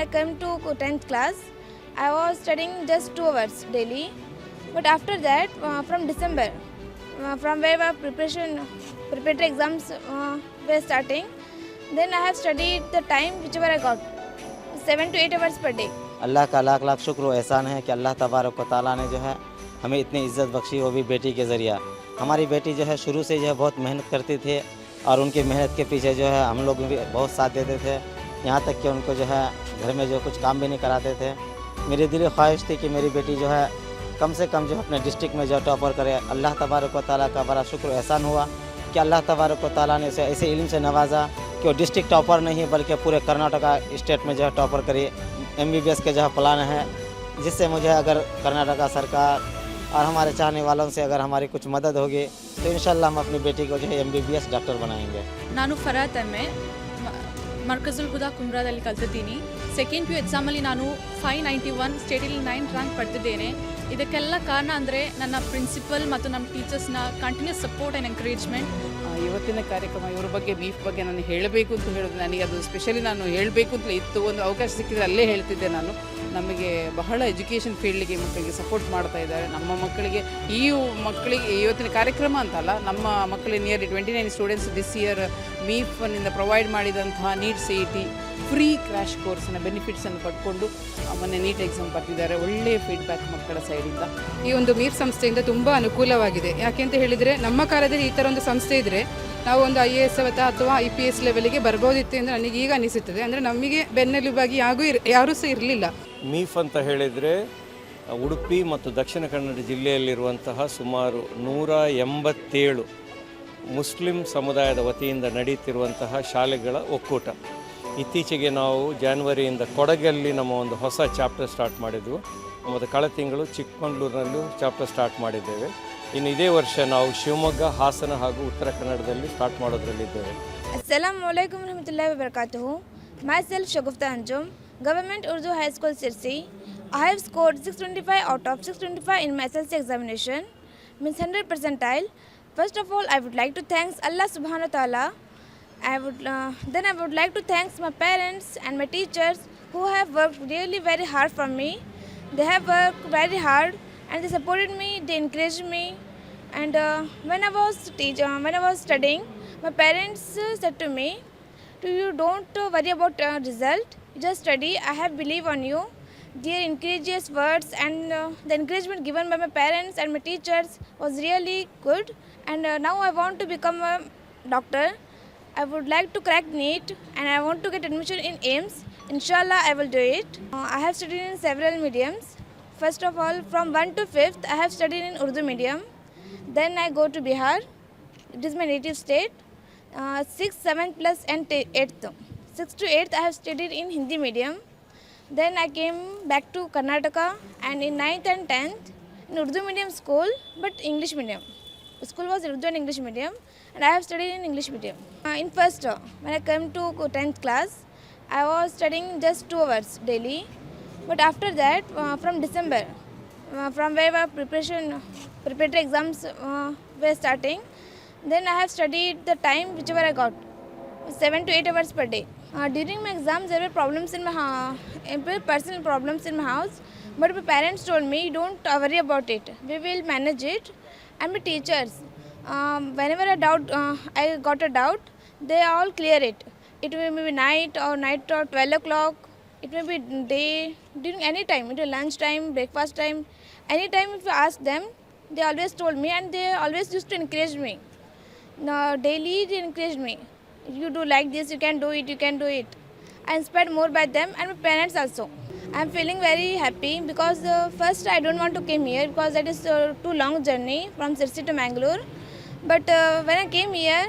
I came to 10th class, I was studying just two hours daily. But after that, uh, from December, uh, from where our preparation, preparatory exams uh, were starting, then I have studied the time whichever I got, seven to eight hours per day. अल्लाह का लाख लाख शुक्र एहसान है कि अल्लाह तबारक ताला ने जो है हमें इतनी इज़्ज़त बख्शी वो भी बेटी के ज़रिया हमारी बेटी जो है शुरू से जो है बहुत मेहनत करती थी और उनकी मेहनत के पीछे जो है हम लोग भी बहुत साथ देते थे यहाँ तक कि उनको जो है घर में जो कुछ काम भी नहीं कराते थे। मेरी दिली ख्वाहिश थी कि मेरी बेटी जो है कम से कम जो अपने डिस्ट्रिक्ट में जो टॉपर करे। अल्लाह तबारक ताली का बड़ा शुक्र एहसान हुआ कि अल्लाह तबारक ताली ने इसे ऐसे इलम से नवाजा कि वो डिस्ट्रिक्ट टॉपर नहीं, बल्कि पूरे कर्नाटका स्टेट में जो है टॉपर करी। एम के जो है प्लान है, जिससे मुझे अगर कर्नाटका सरकार और हमारे चाहने वालों से अगर हमारी कुछ मदद होगी तो इन हम अपनी बेटी को जो है एमबीबीएस डॉक्टर बनाएँगे। नानू फरात में ಮರ್ಕಜುಲ್ ಹುದಾ ಕುಮ್ರಾದಲ್ಲಿ ಕಲ್ತಿದ್ದೀನಿ. ಸೆಕೆಂಡ್ ಪಿ ಯು ಎಕ್ಸಾಮಲ್ಲಿ ನಾನು ಫೈವ್ ನೈಂಟಿ ಒನ್ ಸ್ಟೇಟಲ್ಲಿ ನೈನ್ ರ್ಯಾಂಕ್ ಪಡೆದಿದ್ದೇನೆ ಇದಕ್ಕೆಲ್ಲ ಕಾರಣ ಅಂದರೆ ನನ್ನ ಪ್ರಿನ್ಸಿಪಲ್ ಮತ್ತು ನಮ್ಮ ಟೀಚರ್ಸ್ನ ಕಂಟಿನ್ಯೂಸ್ ಸಪೋರ್ಟ್ ಆ್ಯಂಡ್ ಎಂಕರೇಜ್ಮೆಂಟ್ ಇವತ್ತಿನ ಕಾರ್ಯಕ್ರಮ ಇವ್ರ ಬಗ್ಗೆ ಬೀಫ್ ಬಗ್ಗೆ ನಾನು ಹೇಳಬೇಕು ಅಂತ ಹೇಳೋದು ನನಗೆ ಅದು ಸ್ಪೆಷಲಿ ನಾನು ಹೇಳಬೇಕು ಅಂತ ಇತ್ತು. ಒಂದು ಅವಕಾಶ ಸಿಕ್ಕಿದ್ರೆ ಅಲ್ಲೇ ಹೇಳ್ತಿದ್ದೆ ನಾನು. ನಮಗೆ ಬಹಳ ಎಜುಕೇಷನ್ ಫೀಲ್ಡ್ಗೆ ಮಕ್ಕಳಿಗೆ ಸಪೋರ್ಟ್ ಮಾಡ್ತಾ ಇದ್ದಾರೆ. ನಮ್ಮ ಮಕ್ಕಳಿಗೆ, ಈ ಮಕ್ಕಳಿಗೆ, ಇವತ್ತಿನ ಕಾರ್ಯಕ್ರಮ ಅಂತಲ್ಲ, ನಮ್ಮ ಮಕ್ಕಳಿಗೆ nearly twenty nine students this year ಮೀಫ್ನಿಂದ provide ಮಾಡಿದಂತಹ NEET C E T free crash ಕೋರ್ಸಿನ ಬೆನಿಫಿಟ್ಸನ್ನು ಪಡ್ಕೊಂಡು ಮೊನ್ನೆ ನೀಟ್ ಎಕ್ಸಾಮ್ ಬರ್ತಿದ್ದಾರೆ ಒಳ್ಳೆಯ ಫೀಡ್ಬ್ಯಾಕ್ ಮಕ್ಕಳ ಸೈಡಿಂದ ಈ ಒಂದು ಮೀರ್ ಸಂಸ್ಥೆಯಿಂದ ತುಂಬ ಅನುಕೂಲವಾಗಿದೆ. ಯಾಕೆ ಅಂತ ಹೇಳಿದರೆ, ನಮ್ಮ ಕಾಲದಲ್ಲಿ ಈ ಥರ ಒಂದು ಸಂಸ್ಥೆ ಇದ್ದರೆ ನಾವು ಒಂದು ಐ ಎ ಎಸ್ ಅಥವಾ ಐ ಪಿ ಎಸ್ ಲೆವೆಲ್ಗೆ ಬರ್ಬೋದಿತ್ತು ಅಂದರೆ ನನಗೆ ಈಗ ಅನಿಸುತ್ತದೆ. ಅಂದರೆ ನಮಗೆ ಬೆನ್ನೆಲುಬಾಗಿ ಯಾಗೂ ಇರ್, ಯಾರೂ ಸಹ ಇರಲಿಲ್ಲ. ಮೀಫ್ ಅಂತ ಹೇಳಿದರೆ, ಉಡುಪಿ ಮತ್ತು ದಕ್ಷಿಣ ಕನ್ನಡ ಜಿಲ್ಲೆಯಲ್ಲಿರುವಂತಹ ಸುಮಾರು ನೂರ ಎಂಬತ್ತೇಳು ಮುಸ್ಲಿಂ ಸಮುದಾಯದ ವತಿಯಿಂದ ನಡೆಯುತ್ತಿರುವಂತಹ ಶಾಲೆಗಳ ಒಕ್ಕೂಟ ಇತ್ತೀಚೆಗೆ ನಾವು ಜಾನ್ವರಿಯಿಂದ ಕೊಡಗಲ್ಲಿ ನಮ್ಮ ಒಂದು ಹೊಸ ಚಾಪ್ಟರ್ ಸ್ಟಾರ್ಟ್ ಮಾಡಿದ್ವು ಮತ್ತು ಕಳೆದ ತಿಂಗಳು ಚಿಕ್ಕಮಗಳೂರಿನಲ್ಲೂ ಚಾಪ್ಟರ್ ಸ್ಟಾರ್ಟ್ ಮಾಡಿದ್ದೇವೆ ಇನ್ನು ಇದೇ ವರ್ಷ ನಾವು ಶಿವಮೊಗ್ಗ ಹಾಸನ ಹಾಗೂ ಉತ್ತರ ಕನ್ನಡದಲ್ಲಿ ಸ್ಟಾರ್ಟ್ ಮಾಡೋದ್ರಲ್ಲಿದ್ದೇವೆ Assalamu alaikum warahmatullahi wabarakatuh. Urdu Shagufta Anjum, Government Urdu High School Sirsi. I have scored 625 out of 625 in my SLC examination, means 100 percentile. First of all, I would like to thank Allah Subhanahu wa Taala. I would uh, then I would like to thank my parents and my teachers who have worked really very hard for me. They have worked very hard and they supported me. They encouraged me. And uh, when I was teach, uh, when I was studying, my parents uh, said to me, "To you don't uh, worry about uh, result. Just study. I have believe on you." Their encourageous words and uh, the encouragement given by my parents and my teachers was really good. And uh, now I want to become a doctor. I would like to crack NEET and I want to get admission in AIMS. Inshallah, I will do it. Uh, I have studied in several mediums. First of all, from 1 to 5th, I have studied in Urdu medium. Then I go to Bihar. It is my native state. Uh, 6th, 7th plus and 8th. 6th to 8th, I have studied in Hindi medium. Then I came back to Karnataka and in 9th and 10th in Urdu medium school but English medium. The school was Urdu and English medium and I have studied in English medium. Uh, in first, uh, when I came to 10th class, I was studying just two hours daily. But after that, uh, from December, uh, from where our preparation, preparatory exams uh, were starting, then I have studied the time whichever I got, seven to eight hours per day. Uh, during my exams, there were problems in my personal problems in my house. But my parents told me, don't uh, worry about it. We will manage it. And my teachers, um, whenever I doubt, uh, I got a doubt, they all clear it. It may be night or night or 12 o'clock. It may be day, during any time, it will lunch time, breakfast time. Any time if you ask them, they always told me and they always used to encourage me. Now, daily they encouraged me you do like this, you can do it, you can do it. I inspired more by them and my parents also. I'm feeling very happy because uh, first I don't want to came here because that is uh, too long journey from Sirsi to Mangalore. But uh, when I came here,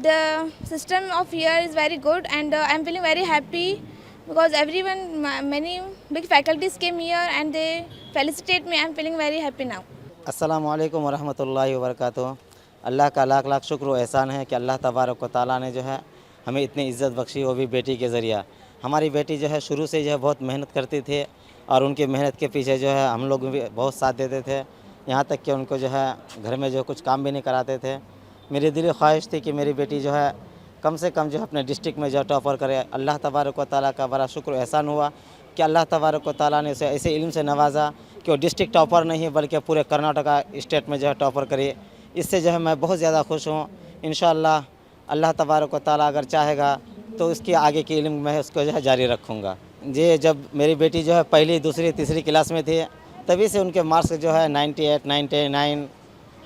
the system of here is very good and uh, I'm feeling very happy because everyone, many big faculties came here and they felicitate me. I'm feeling very happy now. Assalamu alaikum wa rahmatullahi wa barakatuh. Allah का लाख लाख शुक्र व एहसान है कि अल्लाह तबारक ताला ने जो है हमें इतनी इज़्ज़त बख्शी वो भी बेटी के ज़रिया। हमारी बेटी जो है शुरू से जो है बहुत मेहनत करती थी और उनकी मेहनत के पीछे जो है हम लोग भी बहुत साथ देते थे। यहाँ तक कि उनको जो है घर में जो कुछ काम भी नहीं कराते थे। मेरी दिली ख्वाहिश थी कि मेरी बेटी जो है कम से कम जो है अपने डिस्ट्रिक्ट में जो टॉपर करे। अल्लाह तबारक ताली का बड़ा शुक्र एहसान हुआ कि अल्लाह तबारक ताली ने उसे ऐसे इल्म से नवाजा कि वो डिस्ट्रिक्ट टॉपर नहीं, बल्कि पूरे कर्नाटका स्टेट में जो है टॉपर करे। इससे जो है मैं बहुत ज़्यादा खुश हूँ। इन अल्लाह तबारक ताली अगर चाहेगा तो उसकी आगे की इल्म मैं उसको जो है जारी रखूँगा। जी जब मेरी बेटी जो है पहली दूसरी तीसरी क्लास में थी तभी से उनके मार्क्स जो है 98, 99,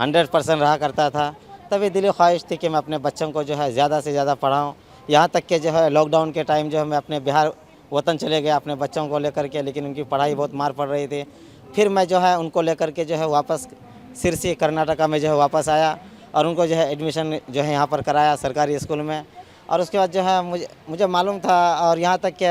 100 परसेंट रहा करता था। तभी दिली ख्वाहिश थी कि मैं अपने बच्चों को जो है ज़्यादा से ज़्यादा पढ़ाऊँ। यहाँ तक कि जो है लॉकडाउन के टाइम जो है मैं अपने बिहार वतन चले गया अपने बच्चों को लेकर के लेकिन उनकी पढ़ाई बहुत मार पड़ रही थी। फिर मैं जो है उनको लेकर के जो है वापस सिरसी कर्नाटका में जो है वापस आया और उनको जो है एडमिशन जो है यहाँ पर कराया सरकारी स्कूल में और उसके बाद जो है मुझे मुझे मालूम था और यहाँ तक कि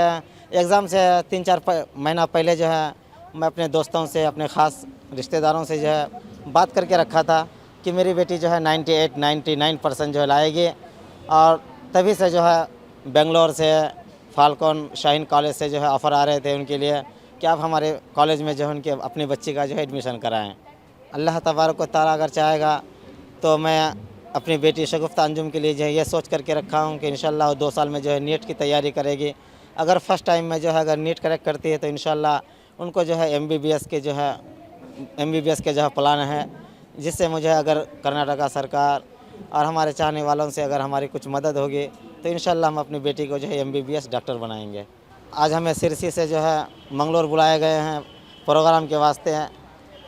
एग्ज़ाम से तीन चार महीना पहले जो है मैं अपने दोस्तों से अपने ख़ास रिश्तेदारों से जो है बात करके रखा था कि मेरी बेटी जो है 98 99 परसेंट जो है लाएगी और तभी से जो है बेंगलोर से फाल्कन शाहीन कॉलेज से जो है ऑफ़र आ रहे थे उनके लिए कि आप हमारे कॉलेज में जो है उनके अपनी बच्ची का जो है एडमिशन कराएँ अल्लाह तबारक ताला अगर चाहेगा तो मैं अपनी बेटी शगुफ्ता अंजुम के लिए जो है ये सोच करके रखा हूँ कि इंशाल्लाह वो दो साल में जो है नीट की तैयारी करेगी। अगर फ़र्स्ट टाइम में जो है अगर नीट करेक्ट करती है तो इंशाल्लाह उनको जो है एमबीबीएस के जो है एमबीबीएस के जो है प्लान है, जिससे मुझे अगर कर्नाटका सरकार और हमारे चाहने वालों से अगर हमारी कुछ मदद होगी तो इंशाल्लाह हम अपनी बेटी को जो है एम डॉक्टर बनाएँगे। आज हमें सिरसी से जो है मंगलोर बुलाए गए हैं, प्रोग्राम के वास्ते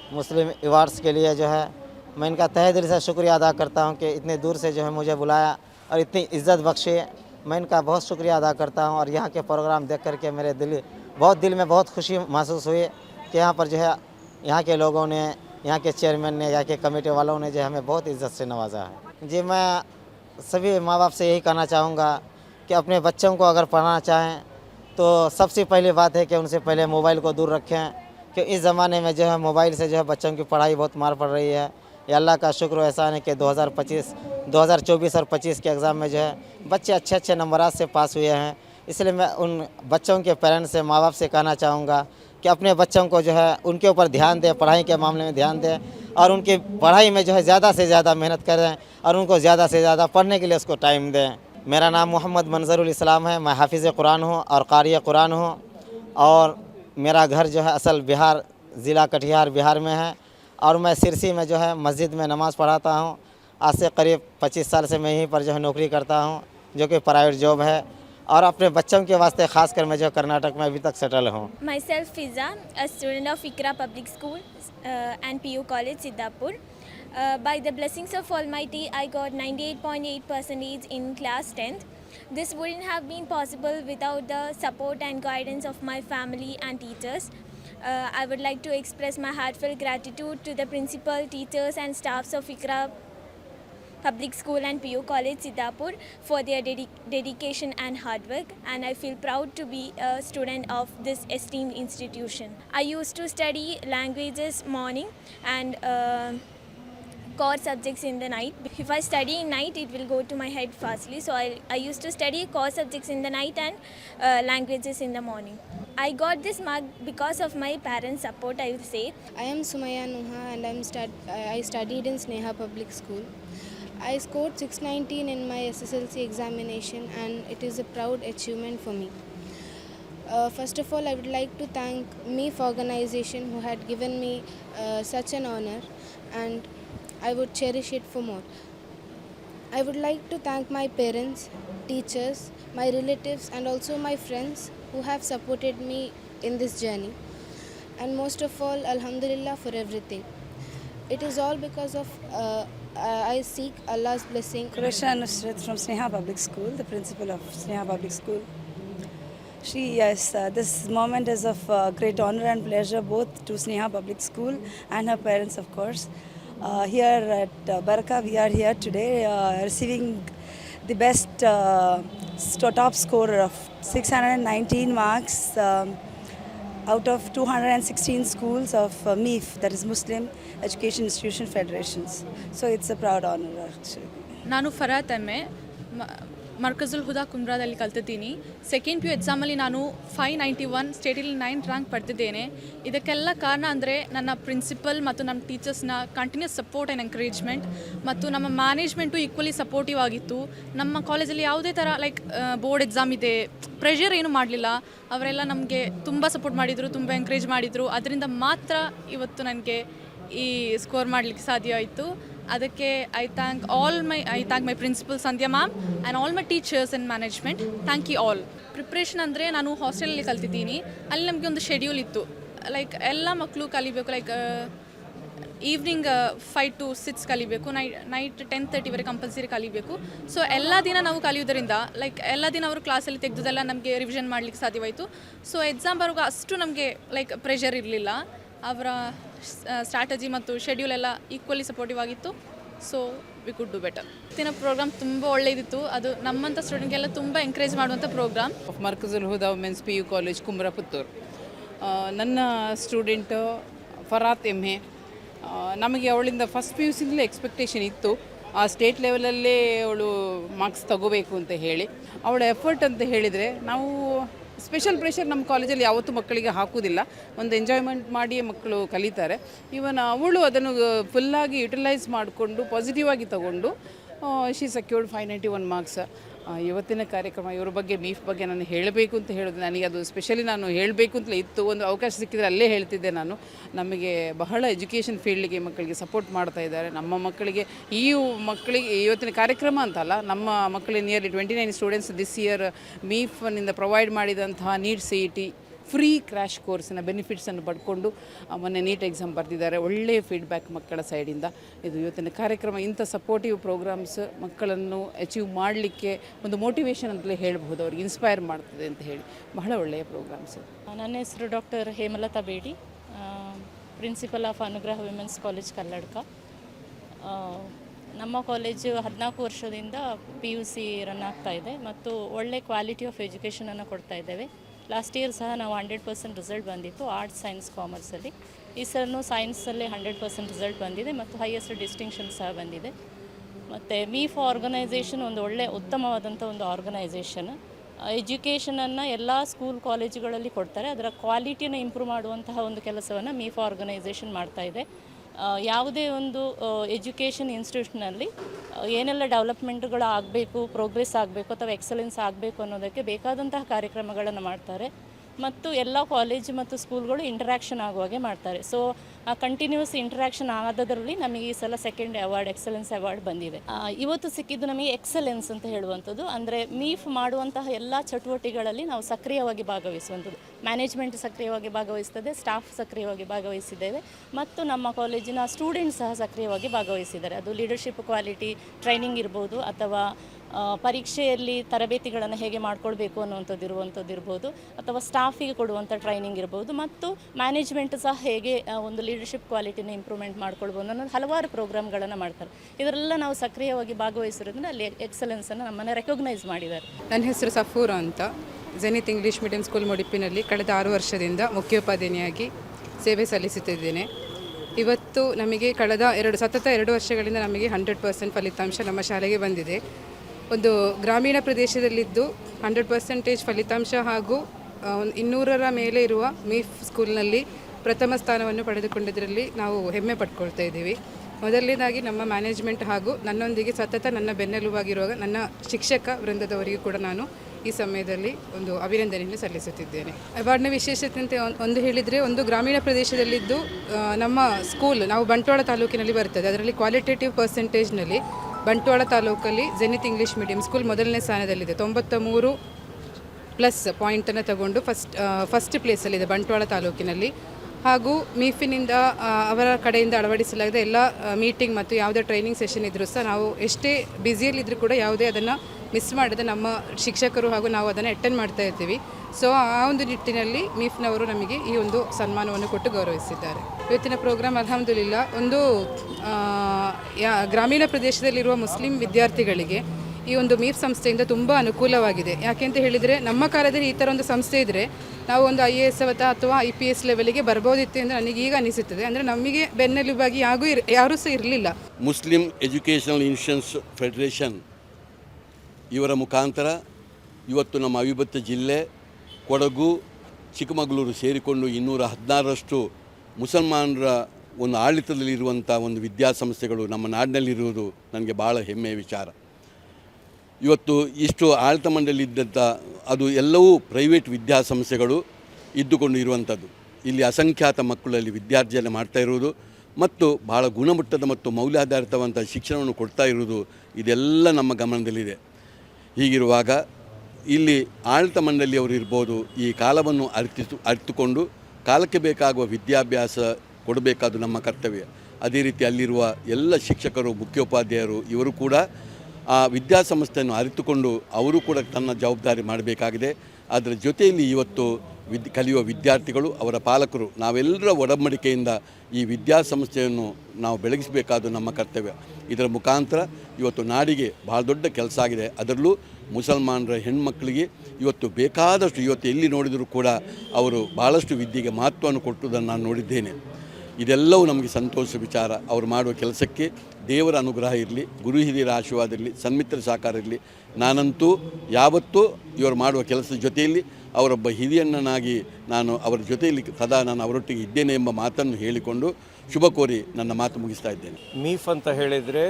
मुस्लिम अवार्ड्स के लिए जो है, मैं इनका तहे दिल से शुक्रिया अदा करता हूँ कि इतने दूर से जो है मुझे बुलाया और इतनी इज़्ज़त बख्शी। मैं इनका बहुत शुक्रिया अदा करता हूँ और यहाँ के प्रोग्राम देख करके मेरे दिल, बहुत दिल में बहुत खुशी महसूस हुई कि यहाँ पर जो है, यहाँ के लोगों ने, यहाँ के चेयरमैन ने, यहाँ के कमेटी वालों ने जो हमें बहुत इज़्ज़त से नवाजा है। जी, मैं सभी माँ बाप से यही कहना चाहूँगा कि अपने बच्चों को अगर पढ़ाना चाहें तो सबसे पहली बात है कि उनसे पहले मोबाइल को दूर रखें। कि इस ज़माने में जो है मोबाइल से जो है बच्चों की पढ़ाई बहुत मार पड़ रही है। ये अल्लाह का शुक्र एहसान है कि 2025 2024 और 25 के एग्ज़ाम में जो है बच्चे अच्छे अच्छे नंबर से पास हुए हैं। इसलिए मैं उन बच्चों के पेरेंट्स से माँ बाप से कहना चाहूँगा कि अपने बच्चों को जो है उनके ऊपर ध्यान दें, पढ़ाई के मामले में ध्यान दें और उनकी पढ़ाई में जो है ज़्यादा से ज़्यादा मेहनत करें और उनको ज़्यादा से ज़्यादा पढ़ने के लिए उसको टाइम दें। मेरा नाम मोहम्मद मंजरुल इस्लाम है। मैं हाफिज़ कुरान हूँ और कारी कुरान हूँ और मेरा घर जो है असल बिहार ज़िला कटिहार बिहार में है और मैं सिरसी में जो है मस्जिद में नमाज़ पढ़ाता हूँ आज से करीब 25 साल से मैं यहीं पर जो है नौकरी करता हूँ जो कि प्राइवेट जॉब है और अपने बच्चों के वास्ते ख़ास कर मैं जो कर्नाटक में अभी तक सेटल हूँ Myself Fiza, a student of Ikra Public School uh, and PU College, Siddhapur. Uh, by the blessings of Almighty, I got 98.8 percentage in class 10th. This wouldn't have been possible without the support and guidance of my family and teachers. Uh, I would like to express my heartfelt gratitude to the principal, teachers, and staffs of Ikra Public School and PU College Siddhapur for their dedi- dedication and hard work and I feel proud to be a student of this esteemed institution. I used to study languages morning and uh, core subjects in the night. If I study in night, it will go to my head fastly. So I, I used to study core subjects in the night and uh, languages in the morning. I got this mark because of my parents' support, I would say. I am Sumaya Nuha and I'm stud- I studied in Sneha Public School. I scored 619 in my SSLC examination and it is a proud achievement for me. Uh, first of all, I would like to thank MIF organization who had given me uh, such an honor and I would cherish it for more. I would like to thank my parents, teachers, my relatives, and also my friends who have supported me in this journey. And most of all, Alhamdulillah for everything. It is all because of uh, I seek Allah's blessing. Kuresha Nusrat from Sneha Public School, the principal of Sneha Public School. She, yes, uh, this moment is of uh, great honor and pleasure both to Sneha Public School and her parents, of course. Uh, here at uh, Baraka, we are here today uh, receiving the best uh, st- top scorer of 619 marks um, out of 216 schools of uh, MIF, that is Muslim Education Institution Federations. So it's a proud honor actually. ನಾನು ಫರಾತ್ ಎಮ್ಮೆ ಮ- ಮರ್ಕಜುಲ್ ಹುದಾ ಕುಮ್ರಾದಲ್ಲಿ ಕಲ್ತಿದ್ದೀನಿ second P U ಎಕ್ಸಾಮಲ್ಲಿ ನಾನು five ninety one ಸ್ಟೇಟಲ್ಲಿ nine rank ಪಡೆದಿದ್ದೇನೆ ಇದಕ್ಕೆಲ್ಲ ಕಾರಣ ಅಂದರೆ ನನ್ನ ಪ್ರಿನ್ಸಿಪಲ್ ಮತ್ತು ನಮ್ಮ ಟೀಚರ್ಸ್ನ ಕಂಟಿನ್ಯೂಸ್ ಸಪೋರ್ಟ್ ಆ್ಯಂಡ್ ಎಂಕರೇಜ್ಮೆಂಟ್ ಮತ್ತು ನಮ್ಮ ಮ್ಯಾನೇಜ್ಮೆಂಟು ಈಕ್ವಲಿ ಸಪೋರ್ಟಿವ್ ಆಗಿತ್ತು ನಮ್ಮ ಕಾಲೇಜಲ್ಲಿ ಯಾವುದೇ ಥರ ಲೈಕ್ ಬೋರ್ಡ್ ಎಕ್ಸಾಮ್ ಇದೆ ಪ್ರೆಷರ್ ಏನು ಮಾಡಲಿಲ್ಲ ಅವರೆಲ್ಲ ನಮಗೆ ತುಂಬ ಸಪೋರ್ಟ್ ಮಾಡಿದರು ತುಂಬ ಎಂಕರೇಜ್ ಮಾಡಿದರು ಅದರಿಂದ ಮಾತ್ರ ಇವತ್ತು ನನಗೆ ಈ ಸ್ಕೋರ್ ಮಾಡಲಿಕ್ಕೆ ಸಾಧ್ಯ ಆಯಿತು ಅದಕ್ಕೆ I thank all my I thank my principal Sandhya ma'am and all my teachers in management thank you all preparation ಅಂದರೆ ನಾನು ಹಾಸ್ಟೆಲಲ್ಲಿ ಕಲ್ತಿದ್ದೀನಿ. ಅಲ್ಲಿ ನಮಗೆ ಒಂದು ಶೆಡ್ಯೂಲ್ ಇತ್ತು. ಲೈಕ್ ಎಲ್ಲ ಮಕ್ಕಳು ಕಲಿಬೇಕು like evening five to six ಕಲಿಬೇಕು ನೈ ನೈಟ್ ಟೆನ್ ತರ್ಟಿವರೆಗೆ ಕಂಪಲ್ಸರಿ ಕಲಿಬೇಕು. ಸೊ ಎಲ್ಲ ದಿನ ನಾವು ಕಲಿಯೋದರಿಂದ ಲೈಕ್ ಎಲ್ಲ ದಿನ ಅವರು ಕ್ಲಾಸಲ್ಲಿ ತೆಗೆದುದೆಲ್ಲ ನಮಗೆ ರಿವಿಷನ್ ಮಾಡಲಿಕ್ಕೆ ಸಾಧ್ಯವಾಯಿತು. ಸೊ ಎಕ್ಸಾಮ್ ಬರುವಾಗ ಅಷ್ಟು ನಮಗೆ ಲೈಕ್ ಪ್ರೆಷರ್ ಇರಲಿಲ್ಲ. ಅವರ ಸ್ಟ್ರಾಟಜಿ ಮತ್ತು ಶೆಡ್ಯೂಲ್ ಎಲ್ಲ ಈಕ್ವಲಿ ಸಪೋರ್ಟಿವ್ ಆಗಿತ್ತು. So we could do better ಇವತ್ತಿನ ಪ್ರೋಗ್ರಾಮ್ ತುಂಬ ಒಳ್ಳೆಯದಿತ್ತು ಅದು ನಮ್ಮಂಥ ಸ್ಟೂಡೆಂಟ್ಗೆಲ್ಲ ತುಂಬ ಎಂಕರೇಜ್ ಮಾಡುವಂಥ program Markazul Huda women's P U college Kumra Puttur ನನ್ನ ಸ್ಟೂಡೆಂಟ್ ಫರಾತ್ ಎಮ್ಮೆ ನಮಗೆ ಅವಳಿಂದ ಫಸ್ಟ್ ಪಿ ಯು ಸಿಂದಲೇ ಎಕ್ಸ್ಪೆಕ್ಟೇಷನ್ ಇತ್ತು. ಆ ಸ್ಟೇಟ್ ಲೆವೆಲಲ್ಲೇ ಅವಳು ಮಾರ್ಕ್ಸ್ ತಗೋಬೇಕು ಅಂತ ಹೇಳಿ. ಅವಳ ಎಫರ್ಟ್ ಅಂತ ಹೇಳಿದರೆ ನಾವು ಸ್ಪೆಷಲ್ ಪ್ರೆಷರ್ ನಮ್ಮ ಕಾಲೇಜಲ್ಲಿ ಯಾವತ್ತೂ ಮಕ್ಕಳಿಗೆ ಹಾಕೋದಿಲ್ಲ ಒಂದು ಎಂಜಾಯ್ಮೆಂಟ್ ಮಾಡಿಯೇ ಮಕ್ಕಳು ಕಲಿತಾರೆ. ಇವನ್ ಅವಳು ಅದನ್ನು ಫುಲ್ಲಾಗಿ ಯುಟಿಲೈಸ್ ಮಾಡಿಕೊಂಡು ಪಾಸಿಟಿವ್ ಆಗಿ ತಗೊಂಡು she secured five ninety one marks ಇವತ್ತಿನ ಕಾರ್ಯಕ್ರಮ, ಇವ್ರ ಬಗ್ಗೆ, ಮೀಫ್ ಬಗ್ಗೆ ನಾನು ಹೇಳಬೇಕು ಅಂತ ಹೇಳೋದು. ನನಗೆ ಅದು ಸ್ಪೆಷಲಿ ನಾನು ಹೇಳಬೇಕು ಅಂತಲೇ ಇತ್ತು. ಒಂದು ಅವಕಾಶ ಸಿಕ್ಕಿದ್ರೆ ಅಲ್ಲೇ ಹೇಳ್ತಿದ್ದೆ ನಾನು. ನಮಗೆ ಬಹಳ ಎಜುಕೇಷನ್ ಫೀಲ್ಡ್ಗೆ ಮಕ್ಕಳಿಗೆ ಸಪೋರ್ಟ್ ಮಾಡ್ತಾ ಇದ್ದಾರೆ. ನಮ್ಮ ಮಕ್ಕಳಿಗೆ, ಈ ಮಕ್ಕಳಿಗೆ, ಇವತ್ತಿನ ಕಾರ್ಯಕ್ರಮ ಅಂತಲ್ಲ, ನಮ್ಮ ಮಕ್ಕಳಿಗೆ nearly twenty nine students this year ಮೀಫ್ನಿಂದ provide ಮಾಡಿದಂತಹ NEET C E T free crash ಕೋರ್ಸಿನ ಬೆನಿಫಿಟ್ಸನ್ನು ಪಡ್ಕೊಂಡು ಮೊನ್ನೆ ನೀಟ್ ಎಕ್ಸಾಮ್ ಬರೆದಿದ್ದಾರೆ. ಒಳ್ಳೆಯ ಫೀಡ್ಬ್ಯಾಕ್ ಮಕ್ಕಳ ಸೈಡಿಂದ ಇದು. ಇವತ್ತಿನ ಕಾರ್ಯಕ್ರಮ, ಇಂಥ ಸಪೋರ್ಟಿವ್ ಪ್ರೋಗ್ರಾಮ್ಸ್ ಮಕ್ಕಳನ್ನು ಅಚೀವ್ ಮಾಡಲಿಕ್ಕೆ ಒಂದು ಮೋಟಿವೇಶನ್ ಅಂತಲೇ ಹೇಳ್ಬೋದು ಅವ್ರಿಗೆ ಇನ್ಸ್ಪೈರ್ ಮಾಡ್ತದೆ ಅಂತ ಹೇಳಿ. ಬಹಳ ಒಳ್ಳೆಯ ಪ್ರೋಗ್ರಾಮ್ಸ್ ನನ್ನ ಹೆಸರು doctor Hemalatha Bedi. Principal of Anugraha women's college Kalladka ನಮ್ಮ ಕಾಲೇಜು ಹದಿನಾಲ್ಕು ವರ್ಷದಿಂದ ಪಿ ಯು ಸಿ ರನ್ ಆಗ್ತಾ ಇದೆ ಮತ್ತು ಒಳ್ಳೆ ಕ್ವಾಲಿಟಿ ಆಫ್ ಎಜುಕೇಷನನ್ನು ಕೊಡ್ತಾ ಇದ್ದೇವೆ. ಲಾಸ್ಟ್ ಇಯರ್ ಸಹ ನಾವು ಹಂಡ್ರೆಡ್ ಪರ್ಸೆಂಟ್ ರಿಸಲ್ಟ್ ಬಂದಿತ್ತು ಆರ್ಟ್ಸ್ ಸೈನ್ಸ್ ಕಾಮರ್ಸಲ್ಲಿ ಈ ಸರ್ನೂ ಸೈನ್ಸಲ್ಲಿ ಹಂಡ್ರೆಡ್ ಪರ್ಸೆಂಟ್ ರಿಸಲ್ಟ್ ಬಂದಿದೆ ಮತ್ತು ಹೈಯೆಸ್ಟ್ ಡಿಸ್ಟಿಂಕ್ಷನ್ ಸಹ ಬಂದಿದೆ. ಮತ್ತು ಮೀಫ್ ಆರ್ಗನೈಸೇಷನ್ ಒಂದು ಒಳ್ಳೆ ಉತ್ತಮವಾದಂಥ ಒಂದು ಆರ್ಗನೈಸೇಷನ್ ಎಜುಕೇಷನನ್ನು ಎಲ್ಲ ಸ್ಕೂಲ್ ಕಾಲೇಜುಗಳಲ್ಲಿ ಕೊಡ್ತಾರೆ. ಅದರ ಕ್ವಾಲಿಟಿನ ಇಂಪ್ರೂವ್ ಮಾಡುವಂತಹ ಒಂದು ಕೆಲಸವನ್ನು ಮೀಫ್ ಆರ್ಗನೈಸೇಷನ್ ಮಾಡ್ತಾಯಿದೆ ಯಾವುದೇ ಒಂದು ಎಜುಕೇಷನ್ ಇನ್ಸ್ಟಿಟ್ಯೂಷನಲ್ಲಿ ಏನೆಲ್ಲ ಡೆವಲಪ್ಮೆಂಟ್ಗಳು ಆಗಬೇಕು ಪ್ರೋಗ್ರೆಸ್ ಆಗಬೇಕು ಅಥವಾ ಎಕ್ಸಲೆನ್ಸ್ ಆಗಬೇಕು ಅನ್ನೋದಕ್ಕೆ ಬೇಕಾದಂತಹ ಕಾರ್ಯಕ್ರಮಗಳನ್ನು ಮಾಡ್ತಾರೆ. ಮತ್ತು ಎಲ್ಲ ಕಾಲೇಜು ಮತ್ತು ಸ್ಕೂಲ್ಗಳು ಇಂಟರಾಕ್ಷನ್ ಆಗುವಾಗೆ ಮಾಡ್ತಾರೆ. ಸೊ ಆ ಕಂಟಿನ್ಯೂಸ್ ಇಂಟ್ರಾಕ್ಷನ್ ಆದದರಲ್ಲಿ ನಮಗೆ ಈ ಸಲ ಸೆಕೆಂಡ್ ಅವಾರ್ಡ್ ಎಕ್ಸಲೆನ್ಸ್ ಅವಾರ್ಡ್ ಬಂದಿದೆ ಇವತ್ತು ಸಿಕ್ಕಿದ್ದು ನಮಗೆ ಎಕ್ಸಲೆನ್ಸ್ ಅಂತ ಹೇಳುವಂಥದ್ದು. ಅಂದರೆ ಮೀಫ್ ಮಾಡುವಂತಹ ಎಲ್ಲ ಚಟುವಟಿಕೆಗಳಲ್ಲಿ ನಾವು ಸಕ್ರಿಯವಾಗಿ ಭಾಗವಹಿಸುವಂಥದ್ದು. ಮ್ಯಾನೇಜ್ಮೆಂಟ್ ಸಕ್ರಿಯವಾಗಿ ಭಾಗವಹಿಸ್ತದೆ ಸ್ಟಾಫ್ ಸಕ್ರಿಯವಾಗಿ ಭಾಗವಹಿಸಿದ್ದೇವೆ. ಮತ್ತು ನಮ್ಮ ಕಾಲೇಜಿನ ಸ್ಟೂಡೆಂಟ್ಸ್ ಸಹ ಸಕ್ರಿಯವಾಗಿ ಭಾಗವಹಿಸಿದ್ದಾರೆ. ಅದು ಲೀಡರ್ಶಿಪ್ ಕ್ವಾಲಿಟಿ ಟ್ರೈನಿಂಗ್ ಇರ್ಬೋದು, ಅಥವಾ ಪರೀಕ್ಷೆಯಲ್ಲಿ ತರಬೇತಿಗಳನ್ನು ಹೇಗೆ ಮಾಡ್ಕೊಳ್ಬೇಕು ಅನ್ನುವಂಥದ್ದು ಇರುವಂಥದ್ದು ಇರ್ಬೋದು, ಅಥವಾ ಸ್ಟಾಫಿಗೆ ಕೊಡುವಂಥ ಟ್ರೈನಿಂಗ್ ಇರ್ಬೋದು, ಮತ್ತು ಮ್ಯಾನೇಜ್ಮೆಂಟ್ ಸಹ ಹೇಗೆ ಒಂದು ಲೀಡರ್ಶಿಪ್ ಕ್ವಾಲಿಟಿನ ಇಂಪ್ರೂವ್ಮೆಂಟ್ ಮಾಡ್ಕೊಳ್ಬೋದು ಅನ್ನೋದು ಹಲವಾರು ಪ್ರೋಗ್ರಾಮ್ಗಳನ್ನು ಮಾಡ್ತಾರೆ. ಇದರೆಲ್ಲ ನಾವು ಸಕ್ರಿಯವಾಗಿ ಭಾಗವಹಿಸಿರೋದ್ರಿಂದ ಅಲ್ಲಿ ಎಕ್ಸಲೆನ್ಸನ್ನು ನಮ್ಮನ್ನು ರೆಕಗ್ನೈಸ್ ಮಾಡಿದ್ದಾರೆ. ನನ್ನ ಹೆಸರು ಸಫೂರ್ ಅಂತ. ಜೆನಿತ್ ಇಂಗ್ಲೀಷ್ ಮೀಡಿಯಂ ಸ್ಕೂಲ್ ಮುಡಿಪಿನಲ್ಲಿ ಕಳೆದ ಆರು ವರ್ಷದಿಂದ ಮುಖ್ಯೋಪಾಧ್ಯಾಯಿನಿಯಾಗಿ ಸೇವೆ ಸಲ್ಲಿಸುತ್ತಿದ್ದೇನೆ. ಇವತ್ತು ನಮಗೆ ಕಳೆದ ಎರಡು, ಸತತ ಎರಡು ವರ್ಷಗಳಿಂದ ನಮಗೆ ಹಂಡ್ರೆಡ್ ಪರ್ಸೆಂಟ್ ಫಲಿತಾಂಶ ನಮ್ಮ ಶಾಲೆಗೆ ಬಂದಿದೆ. ಒಂದು ಗ್ರಾಮೀಣ ಪ್ರದೇಶದಲ್ಲಿದ್ದು ಹಂಡ್ರೆಡ್ ಪರ್ಸೆಂಟೇಜ್ ಫಲಿತಾಂಶ ಹಾಗೂ ಇನ್ನೂರರ ಮೇಲೆ ಇರುವ ಮೀಫ್ ಸ್ಕೂಲ್ನಲ್ಲಿ ಪ್ರಥಮ ಸ್ಥಾನವನ್ನು ಪಡೆದುಕೊಂಡಿದ್ದರಲ್ಲಿ ನಾವು ಹೆಮ್ಮೆ ಪಟ್ಕೊಳ್ತಾ ಇದ್ದೀವಿ. ಮೊದಲನೇದಾಗಿ ನಮ್ಮ ಮ್ಯಾನೇಜ್ಮೆಂಟ್ ಹಾಗೂ ನನ್ನೊಂದಿಗೆ ಸತತ ನನ್ನ ಬೆನ್ನೆಲುಬಾಗಿರುವಾಗ ನನ್ನ ಶಿಕ್ಷಕ ವೃಂದದವರಿಗೂ ಕೂಡ ನಾನು ಈ ಸಮಯದಲ್ಲಿ ಒಂದು ಅಭಿನಂದನೆಯನ್ನು ಸಲ್ಲಿಸುತ್ತಿದ್ದೇನೆ. ಅವಾರ್ಡ್ನ ವಿಶೇಷತೆ ಒಂದು ಹೇಳಿದರೆ ಒಂದು ಗ್ರಾಮೀಣ ಪ್ರದೇಶದಲ್ಲಿದ್ದು ನಮ್ಮ ಸ್ಕೂಲ್ ನಾವು ಬಂಟ್ವಾಳ ತಾಲೂಕಿನಲ್ಲಿ ಬರ್ತದೆ. ಅದರಲ್ಲಿ ಕ್ವಾಲಿಟೇಟಿವ್ ಪರ್ಸೆಂಟೇಜ್ನಲ್ಲಿ ಬಂಟ್ವಾಳ ತಾಲೂಕಲ್ಲಿ ಜೆನಿತ್ ಇಂಗ್ಲೀಷ್ ಮೀಡಿಯಂ ಸ್ಕೂಲ್ ಮೊದಲನೇ ಸ್ಥಾನದಲ್ಲಿದೆ. ತೊಂಬತ್ತ ಮೂರು ಪ್ಲಸ್ ಪಾಯಿಂಟನ್ನು ತಗೊಂಡು ಫಸ್ಟ್ ಫಸ್ಟ್ ಪ್ಲೇಸಲ್ಲಿದೆ ಬಂಟ್ವಾಳ ತಾಲೂಕಿನಲ್ಲಿ. ಹಾಗೂ ಮೀಫಿನಿಂದ ಅವರ ಕಡೆಯಿಂದ ಅಳವಡಿಸಲಾದ ಎಲ್ಲ ಮೀಟಿಂಗ್ ಮತ್ತು ಯಾವುದೇ ಟ್ರೈನಿಂಗ್ ಸೆಷನ್ ಇದ್ದರೂ ಸಹ ನಾವು ಎಷ್ಟೇ ಬ್ಯುಸಿಯಲ್ಲಿದ್ದರೂ ಕೂಡ ಯಾವುದೇ ಅದನ್ನು ಮಿಸ್ ಮಾಡದೆ ನಮ್ಮ ಶಿಕ್ಷಕರು ಹಾಗೂ ನಾವು ಅದನ್ನು ಅಟೆಂಡ್ ಮಾಡ್ತಾ ಇರ್ತೀವಿ. ಸೊ ಆ ಒಂದು ನಿಟ್ಟಿನಲ್ಲಿ ಮೀಫ್ನವರು ನಮಗೆ ಈ ಒಂದು ಸನ್ಮಾನವನ್ನು ಕೊಟ್ಟು ಗೌರವಿಸಿದ್ದಾರೆ. ಇವತ್ತಿನ ಪ್ರೋಗ್ರಾಮ್ ಅಲ್ಹಮ್ದುಲಿಲ್ಲ, ಒಂದು ಯಾ, ಗ್ರಾಮೀಣ ಪ್ರದೇಶದಲ್ಲಿರುವ ಮುಸ್ಲಿಂ ವಿದ್ಯಾರ್ಥಿಗಳಿಗೆ ಈ ಒಂದು ಮೀಫ್ ಸಂಸ್ಥೆಯಿಂದ ತುಂಬ ಅನುಕೂಲವಾಗಿದೆ. ಯಾಕೆ ಅಂತ ಹೇಳಿದರೆ, ನಮ್ಮ ಕಾಲದಲ್ಲಿ ಈ ಥರ ಒಂದು ಸಂಸ್ಥೆ ಇದ್ದರೆ ನಾವು ಒಂದು ಐ ಎ ಎಸ್ ಅಥವಾ ಐ ಪಿ ಎಸ್ ಲೆವೆಲಿಗೆ ಬರ್ಬೋದಿತ್ತು ಎಂದು ನನಗೆ ಈಗ ಅನಿಸುತ್ತದೆ. ಅಂದರೆ ನಮಗೆ ಬೆನ್ನೆಲುಬಾಗಿ ಯಾಗೂ ಇರ್, ಯಾರೂ ಸಹ ಇರಲಿಲ್ಲ. ಮುಸ್ಲಿಂ ಎಜುಕೇಷನಲ್ ಇನ್ಶೂರೆನ್ಸ್ ಫೆಡರೇಷನ್ ಇವರ ಮುಖಾಂತರ ಇವತ್ತು ನಮ್ಮ ಅವಿಭಕ್ತ ಜಿಲ್ಲೆ ಕೊಡಗು, ಚಿಕ್ಕಮಗಳೂರು ಸೇರಿಕೊಂಡು ಇನ್ನೂರ ಹದಿನಾರರಷ್ಟು ಮುಸಲ್ಮಾನರ ಒಂದು ಆಡಳಿತದಲ್ಲಿರುವಂಥ ಒಂದು ವಿದ್ಯಾಸಂಸ್ಥೆಗಳು ನಮ್ಮ ನಾಡಿನಲ್ಲಿರುವುದು ನನಗೆ ಭಾಳ ಹೆಮ್ಮೆಯ ವಿಚಾರ. ಇವತ್ತು ಇಷ್ಟು ಆಡಳಿತ ಮಂಡಳಿ ಇದ್ದಂಥ ಅದು ಎಲ್ಲವೂ ಪ್ರೈವೇಟ್ ವಿದ್ಯಾಸಂಸ್ಥೆಗಳು ಇದ್ದುಕೊಂಡು ಇರುವಂಥದ್ದು. ಇಲ್ಲಿ ಅಸಂಖ್ಯಾತ ಮಕ್ಕಳಲ್ಲಿ ವಿದ್ಯಾರ್ಜನೆ ಮಾಡ್ತಾ ಇರುವುದು ಮತ್ತು ಭಾಳ ಗುಣಮಟ್ಟದ ಮತ್ತು ಮೌಲ್ಯಾಧಾರಿತವಂಥ ಶಿಕ್ಷಣವನ್ನು ಕೊಡ್ತಾ ಇರುವುದು ಇದೆಲ್ಲ ನಮ್ಮ ಗಮನದಲ್ಲಿದೆ. ಹೀಗಿರುವಾಗ ಇಲ್ಲಿ ಆಡಳಿತ ಮಂಡಳಿಯವರು ಇರ್ಬೋದು, ಈ ಕಾಲವನ್ನು ಅರಿತಿಸು ಅರಿತುಕೊಂಡು ಕಾಲಕ್ಕೆ ಬೇಕಾಗುವ ವಿದ್ಯಾಭ್ಯಾಸ ಕೊಡಬೇಕಾದು ನಮ್ಮ ಕರ್ತವ್ಯ. ಅದೇ ರೀತಿ ಅಲ್ಲಿರುವ ಎಲ್ಲ ಶಿಕ್ಷಕರು, ಮುಖ್ಯೋಪಾಧ್ಯಾಯರು, ಇವರು ಕೂಡ ಆ ವಿದ್ಯಾಸಂಸ್ಥೆಯನ್ನು ಅರಿತುಕೊಂಡು ಅವರು ಕೂಡ ತನ್ನ ಜವಾಬ್ದಾರಿ ಮಾಡಬೇಕಾಗಿದೆ. ಅದರ ಜೊತೆಯಲ್ಲಿ ಇವತ್ತು ವಿದ್, ಕಲಿಯುವ ವಿದ್ಯಾರ್ಥಿಗಳು, ಅವರ ಪಾಲಕರು, ನಾವೆಲ್ಲರ ಒಡಂಬಡಿಕೆಯಿಂದ ಈ ವಿದ್ಯಾಸಂಸ್ಥೆಯನ್ನು ನಾವು ಬೆಳಗಿಸಬೇಕಾದ ನಮ್ಮ ಕರ್ತವ್ಯ. ಇದರ ಮುಖಾಂತರ ಇವತ್ತು ನಾಡಿಗೆ ಭಾಳ ದೊಡ್ಡ ಕೆಲಸ ಆಗಿದೆ. ಅದರಲ್ಲೂ ಮುಸಲ್ಮಾನರ ಹೆಣ್ಮಕ್ಕಳಿಗೆ ಇವತ್ತು ಬೇಕಾದಷ್ಟು, ಇವತ್ತು ಎಲ್ಲಿ ನೋಡಿದರೂ ಕೂಡ ಅವರು ಭಾಳಷ್ಟು ವಿದ್ಯೆಗೆ ಮಹತ್ವವನ್ನು ಕೊಟ್ಟುದನ್ನು ನಾನು ನೋಡಿದ್ದೇನೆ. ಇದೆಲ್ಲವೂ ನಮಗೆ ಸಂತೋಷ ವಿಚಾರ. ಅವರು ಮಾಡುವ ಕೆಲಸಕ್ಕೆ ದೇವರ ಅನುಗ್ರಹ ಇರಲಿ, ಗುರು ಹಿರಿಯರ ಆಶೀರ್ವಾದ ಇರಲಿ, ಸನ್ಮಿತ್ರ ಸಹಕಾರ ಇರಲಿ. ನಾನಂತೂ ಯಾವತ್ತೂ ಇವರು ಮಾಡುವ ಕೆಲಸದ ಜೊತೆಯಲ್ಲಿ ಅವರೊಬ್ಬ ಹಿರಿಯಣ್ಣನಾಗಿ ನಾನು ಅವರ ಜೊತೆಯಲ್ಲಿ ಸದಾ ನಾನು ಅವರೊಟ್ಟಿಗೆ ಇದ್ದೇನೆ ಎಂಬ ಮಾತನ್ನು ಹೇಳಿಕೊಂಡು ಶುಭ ಕೋರಿ ನನ್ನ ಮಾತು ಮುಗಿಸ್ತಾ ಇದ್ದೇನೆ. ಮೀಫ್ ಅಂತ ಹೇಳಿದರೆ,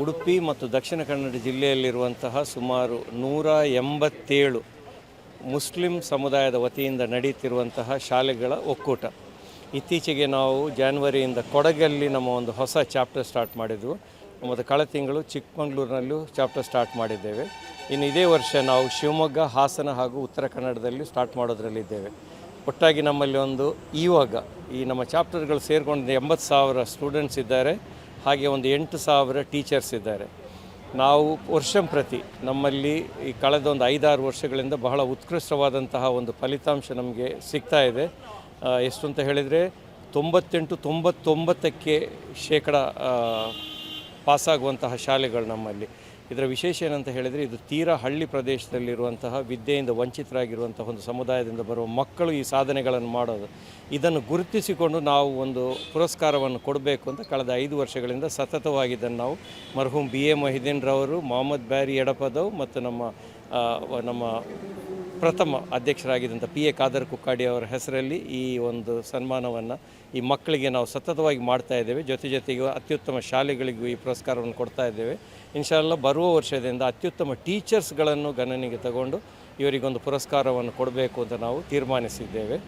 ಉಡುಪಿ ಮತ್ತು ದಕ್ಷಿಣ ಕನ್ನಡ ಜಿಲ್ಲೆಯಲ್ಲಿರುವಂತಹ ಸುಮಾರು ನೂರ ಎಂಬತ್ತೇಳು ಮುಸ್ಲಿಂ ಸಮುದಾಯದ ವತಿಯಿಂದ ನಡೀತಿರುವಂತಹ ಶಾಲೆಗಳ ಒಕ್ಕೂಟ. ಇತ್ತೀಚೆಗೆ ನಾವು ಜಾನ್ವರಿಯಿಂದ ಕೊಡಗಲ್ಲಿ ನಮ್ಮ ಒಂದು ಹೊಸ ಚಾಪ್ಟರ್ ಸ್ಟಾರ್ಟ್ ಮಾಡಿದ್ವು. ಮತ್ತು ಕಳೆದ ತಿಂಗಳು ಚಿಕ್ಕಮಗಳೂರಿನಲ್ಲೂ ಚಾಪ್ಟರ್ ಸ್ಟಾರ್ಟ್ ಮಾಡಿದ್ದೇವೆ. ಇನ್ನು ಇದೇ ವರ್ಷ ನಾವು ಶಿವಮೊಗ್ಗ, ಹಾಸನ ಹಾಗೂ ಉತ್ತರ ಕನ್ನಡದಲ್ಲಿ ಸ್ಟಾರ್ಟ್ ಮಾಡೋದರಲ್ಲಿದ್ದೇವೆ ಒಟ್ಟಾಗಿ ನಮ್ಮಲ್ಲಿ ಒಂದು ಇವಾಗ ಈ ನಮ್ಮ ಚಾಪ್ಟರ್ಗಳು ಸೇರಿಕೊಂಡು ಎಂಬತ್ತು ಸಾವಿರ ಸ್ಟೂಡೆಂಟ್ಸ್ ಇದ್ದಾರೆ. ಹಾಗೆ ಒಂದು ಎಂಟು ಸಾವಿರ ಟೀಚರ್ಸ್ ಇದ್ದಾರೆ. ನಾವು ವರ್ಷಂಪ್ರತಿ ನಮ್ಮಲ್ಲಿ ಈ ಕಳೆದ ಒಂದು ಐದಾರು ವರ್ಷಗಳಿಂದ ಬಹಳ ಉತ್ಕೃಷ್ಟವಾದಂತಹ ಒಂದು ಫಲಿತಾಂಶ ನಮಗೆ ಸಿಗ್ತಾ ಇದೆ. ಎಷ್ಟು ಅಂತ ಹೇಳಿದರೆ ತೊಂಬತ್ತೆಂಟು ತೊಂಬತ್ತೊಂಬತ್ತಕ್ಕೆ ಶೇಕಡ ಪಾಸಾಗುವಂತಹ ಶಾಲೆಗಳು ನಮ್ಮಲ್ಲಿ. ಇದರ ವಿಶೇಷ ಏನಂತ ಹೇಳಿದರೆ ಇದು ತೀರಾ ಹಳ್ಳಿ ಪ್ರದೇಶದಲ್ಲಿರುವಂತಹ ವಿದ್ಯೆಯಿಂದ ವಂಚಿತರಾಗಿರುವಂತಹ ಒಂದು ಸಮುದಾಯದಿಂದ ಬರುವ ಮಕ್ಕಳು ಈ ಸಾಧನೆಗಳನ್ನು ಮಾಡೋದು. ಇದನ್ನು ಗುರುತಿಸಿಕೊಂಡು ನಾವು ಒಂದು ಪುರಸ್ಕಾರವನ್ನು ಕೊಡಬೇಕು ಅಂತ ಕಳೆದ ಐದು ವರ್ಷಗಳಿಂದ ಸತತವಾಗಿ ಇದನ್ನು ನಾವು ಮರ್ಹೂಮ್ ಬಿ ಎ ಮೊಹಿದ್ದೀನ್ರವರು, ಮೊಹಮ್ಮದ್ ಬ್ಯಾರಿ ಎಡಪದವ್ ಮತ್ತು ನಮ್ಮ ನಮ್ಮ ಪ್ರಥಮ ಅಧ್ಯಕ್ಷರಾಗಿದ್ದಂಥ ಪಿ ಎ ಖಾದರ್ ಕುಕ್ಕಾಡಿ ಅವರ ಹೆಸರಲ್ಲಿ ಈ ಒಂದು ಸನ್ಮಾನವನ್ನು ಈ ಮಕ್ಕಳಿಗೆ ನಾವು ಸತತವಾಗಿ ಮಾಡ್ತಾ ಇದ್ದೇವೆ. ಜೊತೆ ಜೊತೆಗೆ ಅತ್ಯುತ್ತಮ ಶಾಲೆಗಳಿಗೂ ಈ ಪುರಸ್ಕಾರವನ್ನು ಕೊಡ್ತಾ ಇದ್ದೇವೆ. ಇನ್ಶಾಲ್ಲ ಬರುವ ವರ್ಷದಿಂದ ಅತ್ಯುತ್ತಮ ಟೀಚರ್ಸ್ಗಳನ್ನು ಗಣನೆಗೆ ತಗೊಂಡು ಇವರಿಗೊಂದು ಪುರಸ್ಕಾರವನ್ನು ಕೊಡಬೇಕು ಅಂತ ನಾವು ತೀರ್ಮಾನಿಸಿದ್ದೇವೆ.